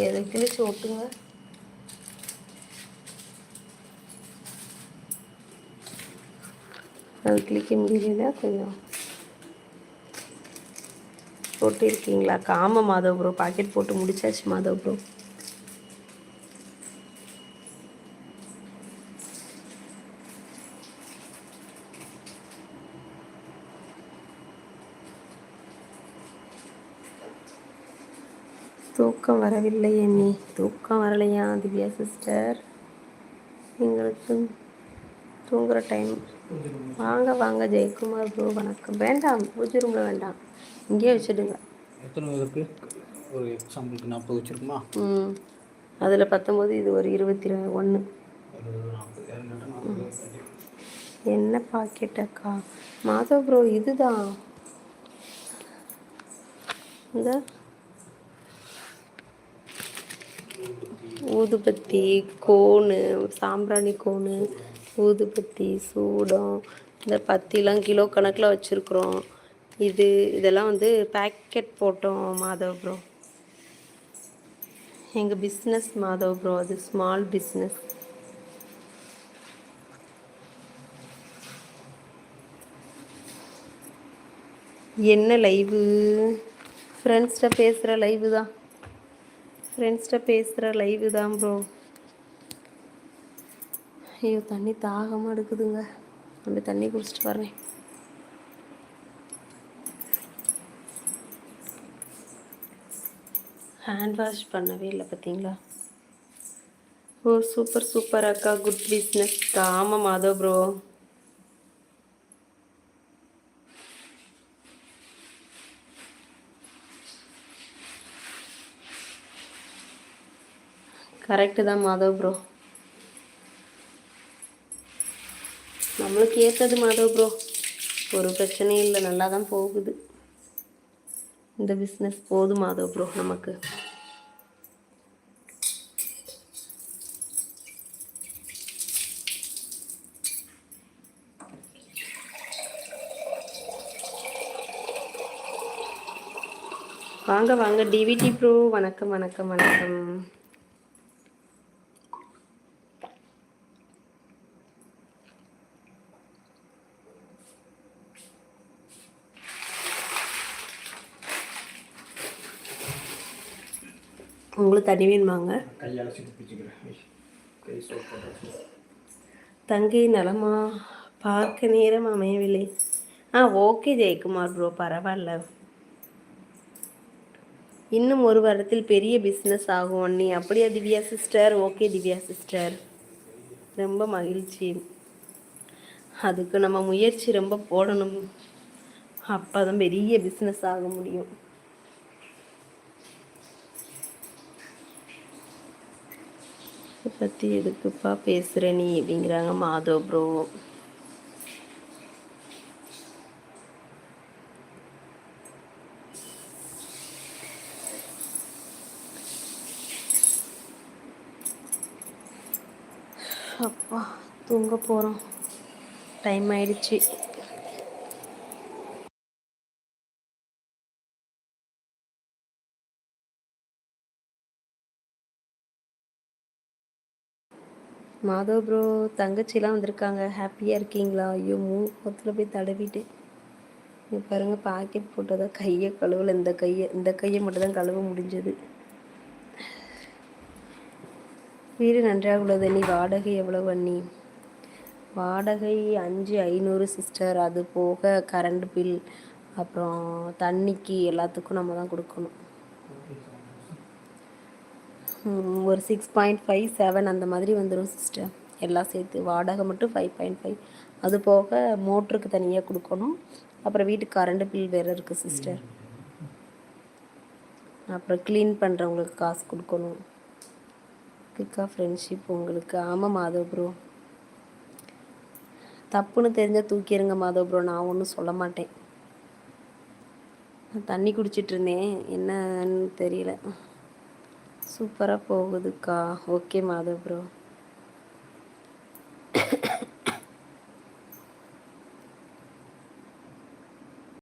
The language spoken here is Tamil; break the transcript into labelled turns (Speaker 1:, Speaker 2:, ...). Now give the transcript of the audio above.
Speaker 1: நீங்கள் எதை கிழிச்சு ஒட்டுங்க. அது கிளிக்க முடியல கொஞ்சம் போட்டிருக்கீங்களா காம மாதவ் ப்ரோ பாக்கெட் போட்டு முடிச்சாச்சு மாதவ் ப்ரோ. தூக்கம் வரவில்லை எண்ணி தூக்கம் வரலையா திவ்யா சிஸ்டர் எங்களுக்கு தூங்குற டைம் வாங்க வாங்க ஜெயக்குமார் ப்ரோ வணக்கம். வேண்டாம் பூஜை ரூமில் வேண்டாம். இங்கேயே வச்சுடுங்க.
Speaker 2: எத்தனை இருக்கு ஒரு எக்ஸாம்பிளுக்கு நாற்பது வச்சுருக்குமா?
Speaker 1: ம். அதில் பத்தொம்போது இது ஒரு இருபத்தி ஒன்று என்ன பாக்கெட் அக்கா? மாதவ் ப்ரோ இதுதான். இந்த ஊதுபத்தி கோனு சாம்பிராணி கோனு ஊதுபத்தி சூடம் இந்த பத்திலாம் கிலோ கணக்கில் வச்சுருக்குறோம். இது இதெல்லாம் வந்து பேக்கெட் போட்டோம் மாதவ் ப்ரோ எங்கள் பிஸ்னஸ் மாதவ் ப்ரோ அது ஸ்மால் பிஸ்னஸ் என்ன லைவு ஃப்ரெண்ட்ஸ்கிட்ட பேசுகிற லைவு தான். ஃப்ரெண்ட்ஸ்கிட்ட பேசுகிற லைவு தான் ப்ரோ ஐயோ தண்ணி தாகமாக எடுக்குதுங்க. அப்படி தண்ணி குடிச்சிட்டு வரேன். ஹேண்ட் வாஷ் பண்ணவே இல்லை பார்த்தீங்களா? ஓ சூப்பர் சூப்பர் அக்கா. குட் பிஸ்னஸ் ஆமாம் மாதோ ப்ரோ கரெக்டு தான் மாதவ் ப்ரோ நம்மளுக்கு ஏற்றது மாதவ் ப்ரோ ஒரு பிரச்சனையும் இல்லை நல்லா தான் போகுது. இந்த பிஸ்னஸ் போதும் மாதவ் ப்ரோ நமக்கு. வாங்க வாங்க டிவிடி ப்ரோ வணக்கம் வணக்கம் வணக்கம். உங்களுக்கு தண்ணி வேணுமாங்க? தங்கை நலமா? பார்க்க நேரம் அமையவில்லை. ஆ ஓகே ஜெயக்குமார் ப்ரோ பரவாயில்ல. இன்னும் ஒரு வாரத்தில் பெரிய பிஸ்னஸ் ஆகும் அண்ணி. அப்படியா Divya sister okay Divya sister ரொம்ப மகிழ்ச்சி. அதுக்கு நம்ம முயற்சி ரொம்ப போடணும். அப்போ தான் பெரிய பிஸ்னஸ் ஆக முடியும். இதை பற்றி எதுக்குப்பா பேசுகிற நீ அப்படிங்கிறாங்க மாதவ் ப்ரோ அப்பா தூங்க போகிறோம் டைம் ஆயிடுச்சு. மாதவ் ப்ரோ தங்கச்சிலாம் வந்திருக்காங்க. ஹாப்பியாக இருக்கீங்களா? ஐயோ மூணு பத்தில் போய் தடவிட்டு இங்கே பாருங்கள் பாக்கெட் போட்டதா கையை கழுவலை. இந்த கையை இந்த கையை மட்டும் தான் கழுவ முடிஞ்சது. வீடு நன்றாக உள்ளது நீ வாடகை எவ்வளவு அண்ணி? வாடகை அஞ்சு ஐநூறு சிஸ்டர் அது போக கரண்ட் பில் அப்புறம் தண்ணிக்கு எல்லாத்துக்கும் நம்ம தான் கொடுக்கணும். ஒரு சிக்ஸ் பாயிண்ட் ஃபைவ் செவன் அந்த மாதிரி வந்துடும் சிஸ்டர் எல்லாம் சேர்த்து வாடகை மட்டும் ஃபைவ் பாயிண்ட் ஃபைவ் அது போக மோட்டருக்கு தனியாக கொடுக்கணும். அப்புறம் வீட்டுக்கு கரண்ட் பில் வேறு இருக்குது சிஸ்டர் அப்புறம் க்ளீன் பண்ணுறவங்களுக்கு காசு கொடுக்கணும். கிக்கா ஃப்ரெண்ட்ஷிப் உங்களுக்கு? ஆமாம் மாதவ் ப்ரோ தப்புன்னு தெரிஞ்சால் தூக்கிடுங்க மாதவ் ப்ரோ நான் ஒன்றும் சொல்ல மாட்டேன். நான் தண்ணி குடிச்சிட்டு இருந்தேன். என்னன்னு தெரியல. சூப்பராக போகுதுக்கா ஓகே மாதவ் ப்ரோ